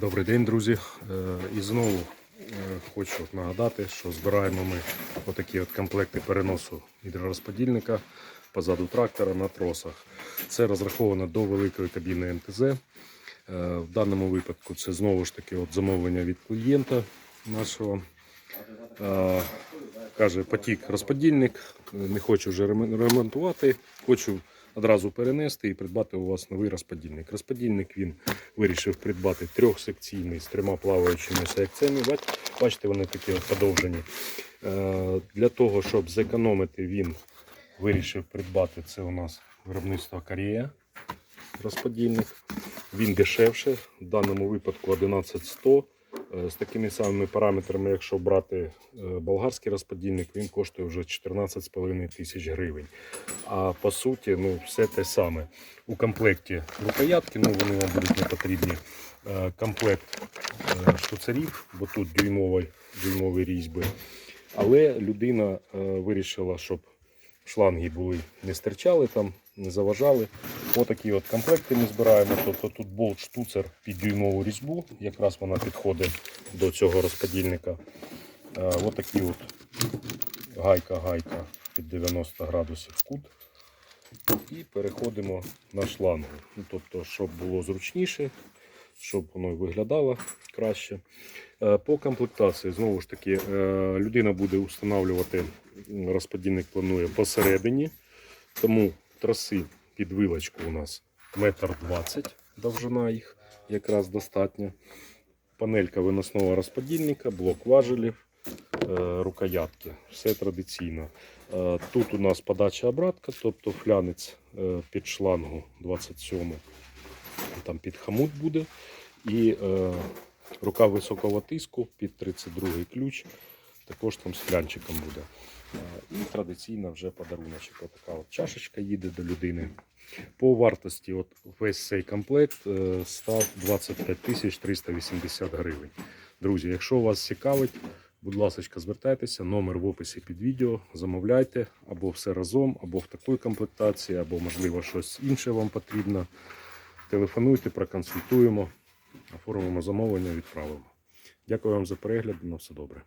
Добрий день, друзі. Е, І знову е, хочу нагадати, що збираємо ми отакі от комплекти переносу гідророзподільника позаду трактора на тросах. Це розраховано до великої кабіни МТЗ. Е, В даному випадку це знову ж таки от замовлення від клієнта нашого. Каже, потік розподільник, не хочу вже ремонтувати, хочу одразу перенести і придбати у вас новий розподільник. Розподільник він вирішив придбати трьохсекційний з трьома плаваючими секціями. Бачите, вони такі подовжені. Е, Для того, щоб зекономити, він вирішив придбати це у нас виробництво Корея. Розподільник. Він дешевше, в даному випадку 11100. Е, З такими самими параметрами, якщо брати е, болгарський розподільник, він коштує вже 14,5 тисяч гривень. А по суті, ну, все те саме. У комплекті рукоятки, ну вони вам будуть не потрібні. Е, Комплект штуцерів, бо тут дюймові, дюймові різьби. Але людина вирішила, щоб шланги були не стирчали там, не заважали. Отакі от комплекти ми збираємо. Тобто тут болт штуцер під дюймову різьбу, якраз вона підходить до цього розподільника. Отакі от гайка-гайка під 90 градусів кут. І переходимо на шлангу. Ну, тобто, щоб було зручніше, щоб воно виглядало краще. Е, По комплектації, знову ж таки, е, людина буде встановлювати розподільник планує посередині. Тому траси під вилочку у нас метр двадцять довжина їх якраз достатньо. Панелька виносного розподільника, блок важелів, е, рукоятки. Все традиційно. Тут у нас подача обратка, тобто флянець під шлангу 27 там під хамут буде. І е, рука високого тиску під 32 ключ. Також там з флянчиком буде. Е, І традиційно вже подаруночок. Отака от чашечка їде до людини. По вартості от весь цей комплект е, став 25 тисяч 380 гривень. Друзі, якщо вас цікавить, будь ласка, звертайтеся, номер в описі під відео, замовляйте або все разом, або в такій комплектації, або, можливо, щось інше вам потрібно. Телефонуйте, проконсультуємо, оформимо замовлення, відправимо. Дякую вам за перегляд. На все добре.